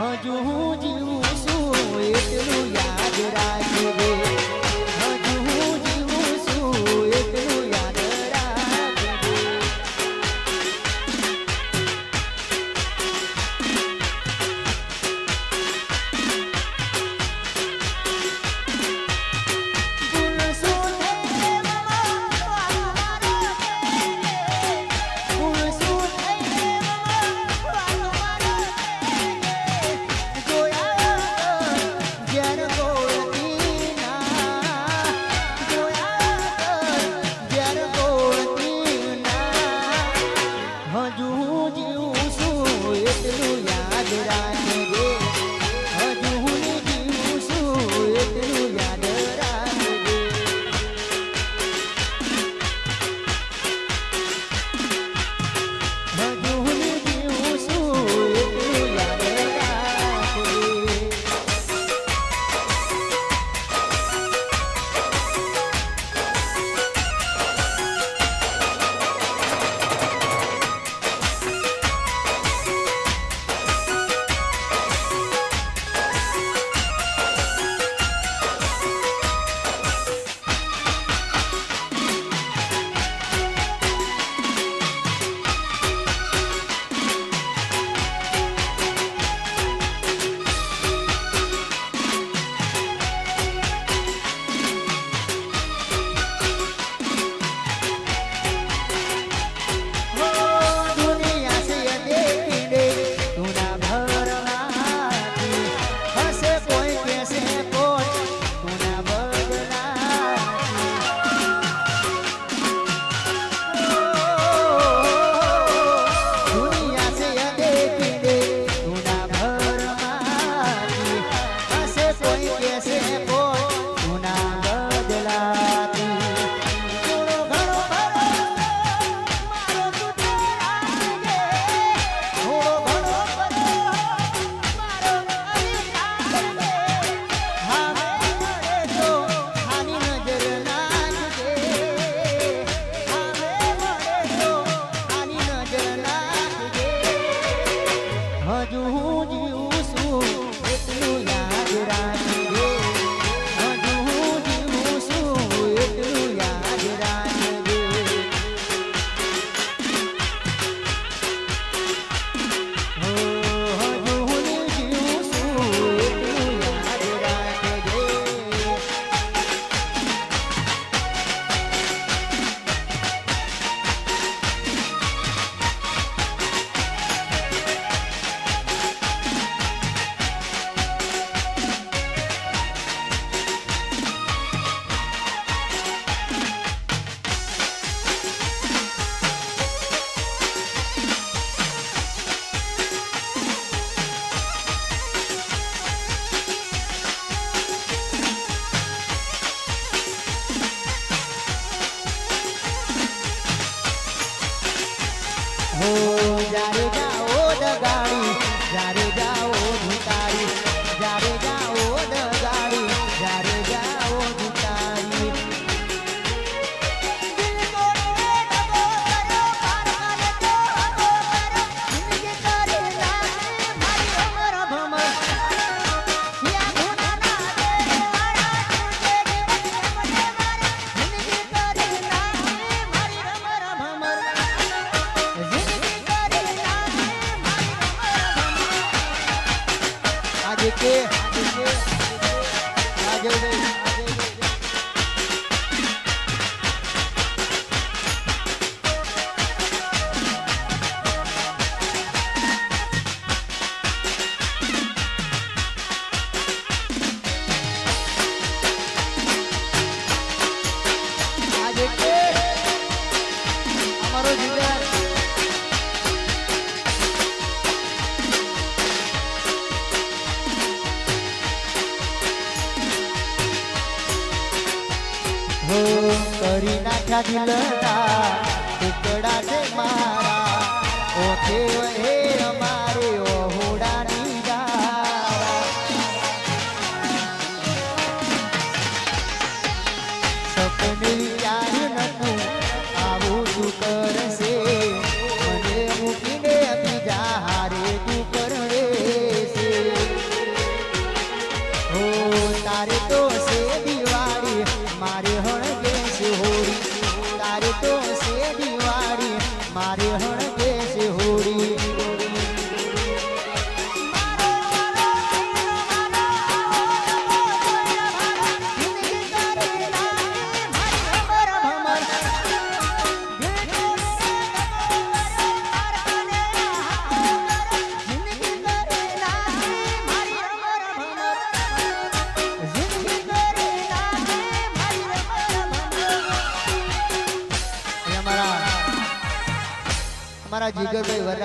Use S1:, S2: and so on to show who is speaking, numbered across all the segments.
S1: હજુ હું જીવું છું એટલું યાદ રાખજે. કરી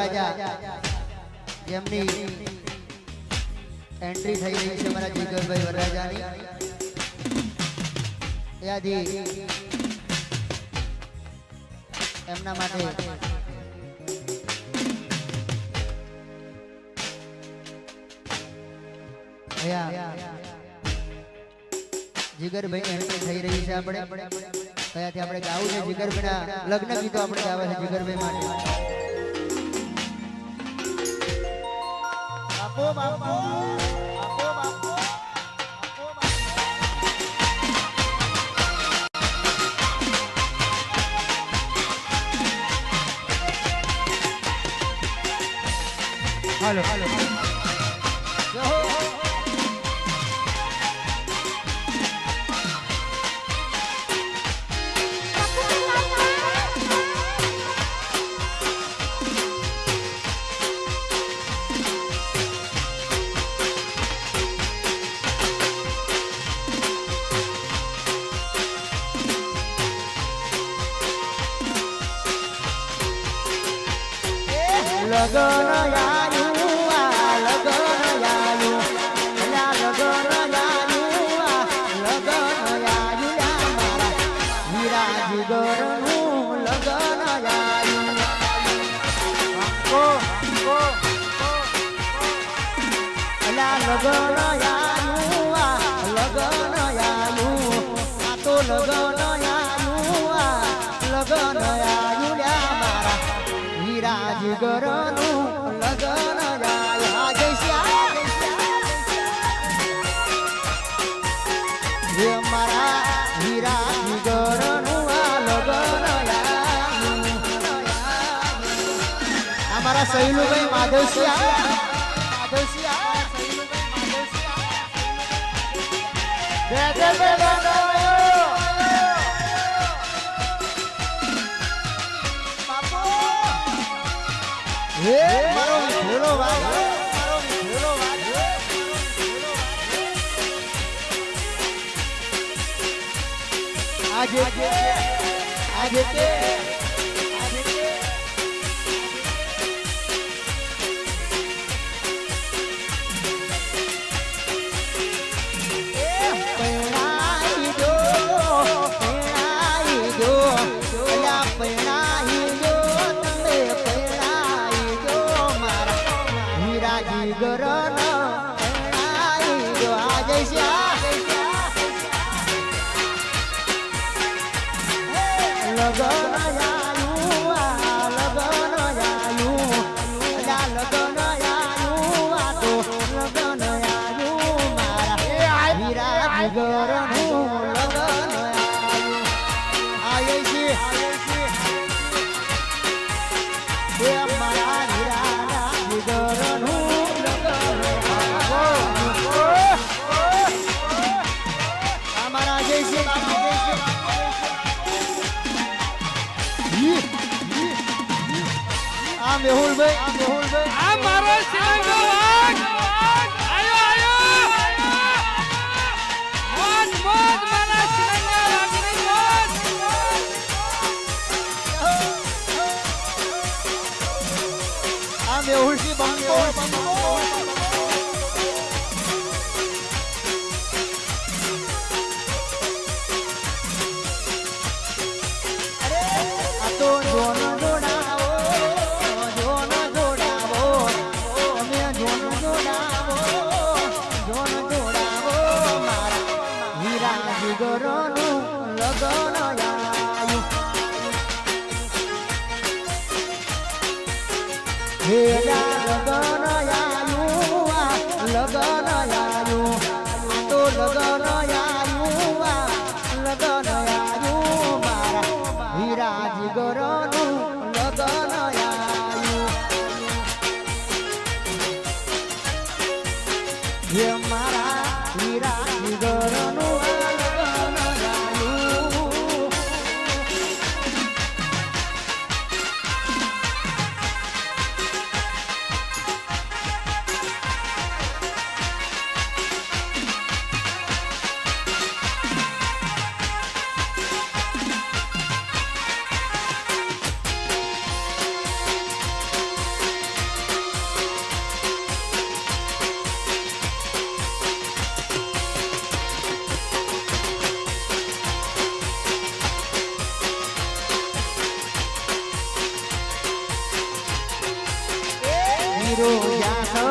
S1: રાજા જેમની એન્ટ્રી થઈ રહી છે મારા જીગરભાઈ વરરાજાની. યાદી એમના માટે જીગરભાઈ એન્ટ્રી થઈ રહી છે આપણે. કયાથી આપણે ગાવું છે જીગરભાઈના લગ્ન ગીતો આપણે ગાવા છે જીગરભાઈ માટે. Hello, hello. લગન આનું આ લગન આનું આ તો લગન આનું આ લગન આનું મારા હીરા જીગરનું લગન મારા અમારા સહેલું ભાઈ માધવસિંહ મારો ઝૂલો વાગ આજે આજે આજે Gonna love. હીરો જાતો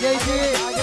S1: અજયસિંહ અજયસિંહ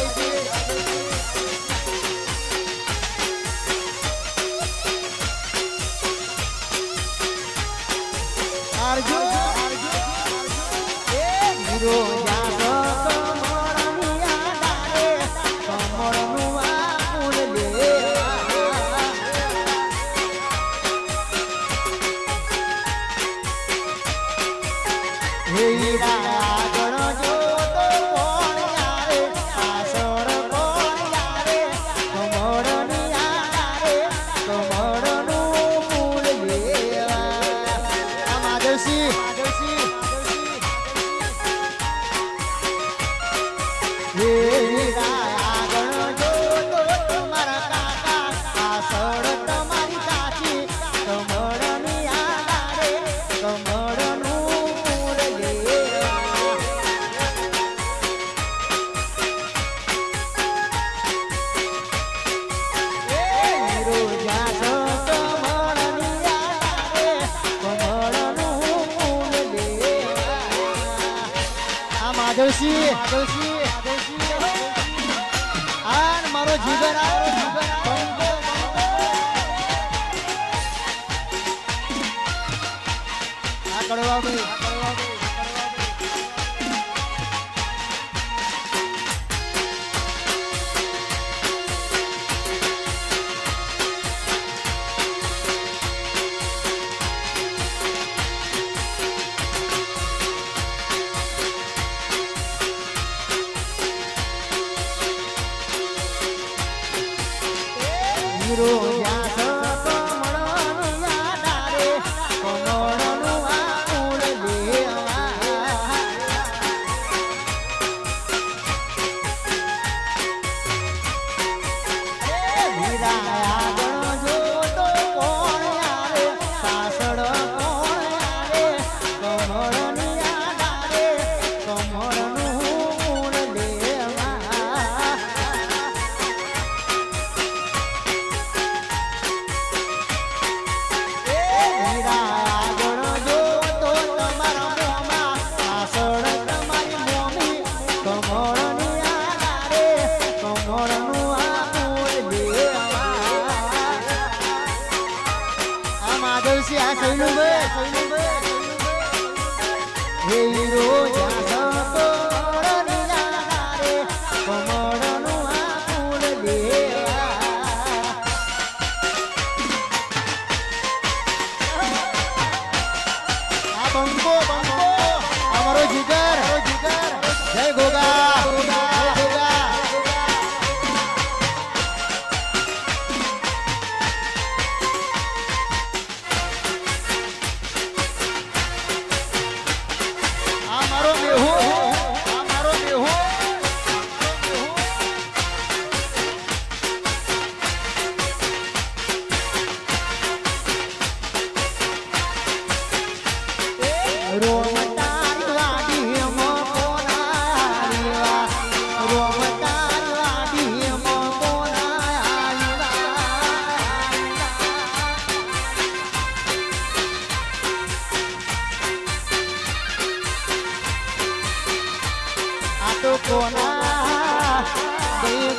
S1: આ કડવા ભાઈ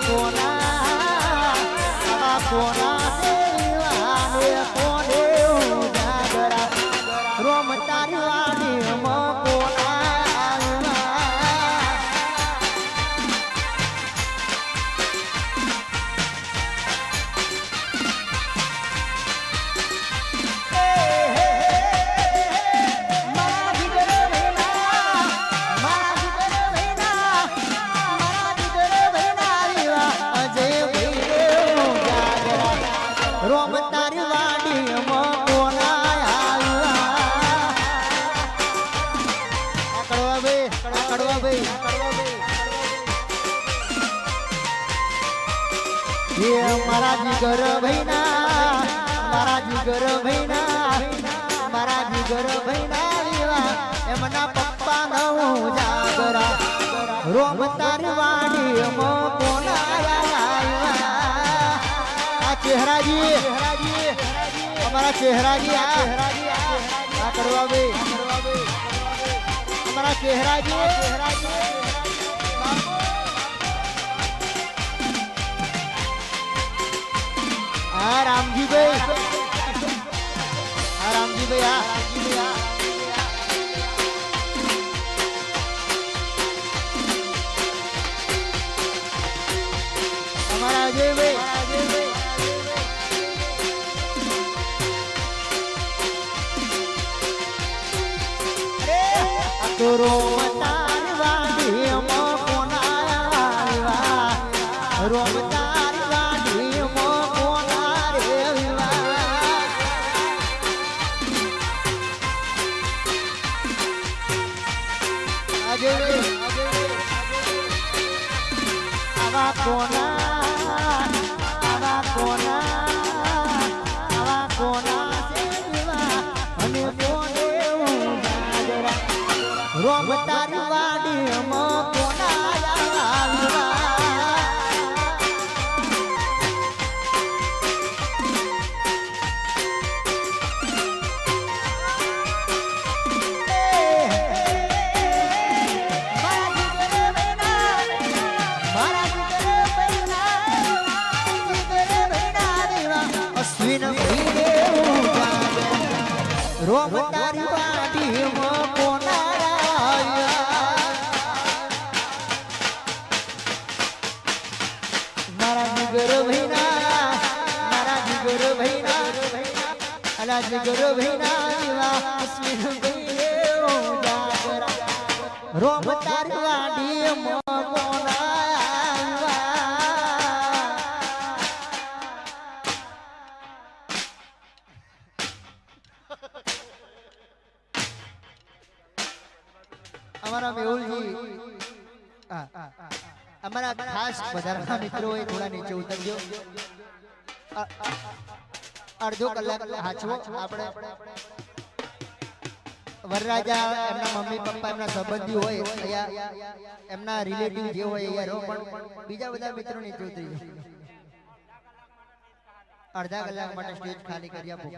S1: કોના આ કોના મારા જીગર ભૈના મારા જીગર ભૈના મારા જીગર ભૈના એવા. એમના પપ્પા નો જાગરા. રોમ તારી વાડી મો કોના આવ્યા. આ ચહેરાજી અમારા ચહેરાજી આ આ કરવા ભાઈ અમારા ચહેરાજી હા રામજીભાઈ હા રામજીભાઈ હા રામજીભાઈ હા અમારા અજયભાઈ અતુરો તારી જીગર ભૈના મારા જીગર ભૈના અલા જીગર ભૈના અમારા મેહુલજી અમારા ખાસ બધાના અડધો કલાક હાચવો. આપણે વરરાજા, એમના મમ્મી, પપ્પા, એમના સંબંધી હોય, અહીંયા એમના રિલેટિવ જે હોય, અહીંયા રહો. પણ બીજા બધા મિત્રો ઉતરી જાઓ. અડધા કલાક માટે સ્ટેજ ખાલી કરી આપો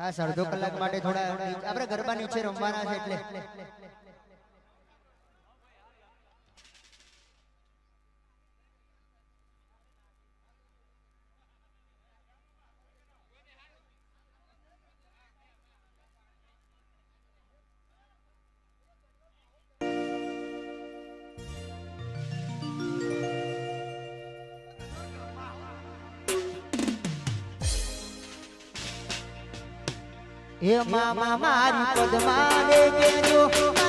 S1: ખાસ અડધો કલાક માટે થોડા આપણે ગરબા નીચે રમવાના છે એટલે. હે મામા મારી પદમાં લે